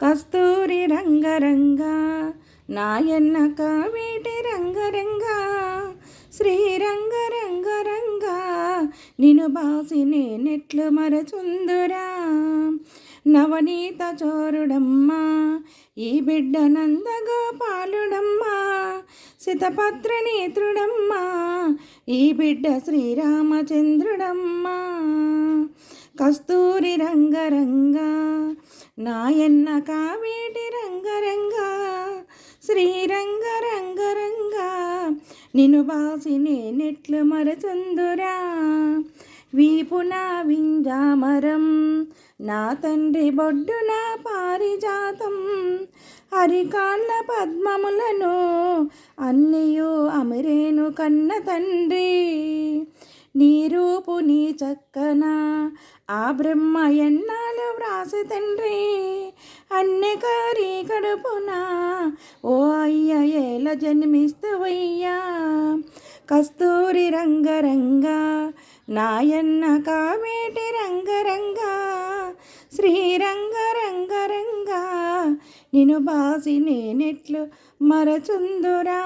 కస్తూరి రంగరంగా నాయన్న కావేటి రంగరంగా శ్రీరంగ రంగరంగా రంగ నిను బాసి నేనెట్లు మరచుందురా. నవనీత చోరుడమ్మా ఈ బిడ్డ నందగోపాలుడమ్మా సితపత్ర నేత్రుడమ్మా ఈ బిడ్డ శ్రీరామచంద్రుడమ్మా. కస్తూరి రంగరంగా నాయన్న కావేటి రంగరంగా శ్రీరంగ రంగరంగా నిను బాసి నేనెట్లు మరచుందురా. వీపున వింజామరం నా తండ్రి బొడ్డున పారిజాతం హరికాళ్ళ పద్మములను అన్నయు అమరేను కన్న తండ్రి. నీ రూపు నీ చక్కన. ఆ బ్రహ్మ ఎన్నాలు వ్రాసి తండ్రి? అన్ని కారి కడుపున. ఓ అయ్య ఏల జన్మిస్తవయ్యా? కస్తూరి రంగరంగ. నాయన్న కావేటి రంగరంగ. శ్రీరంగ రంగరంగ నిను బాసి నేనెట్లు మరచుందురా.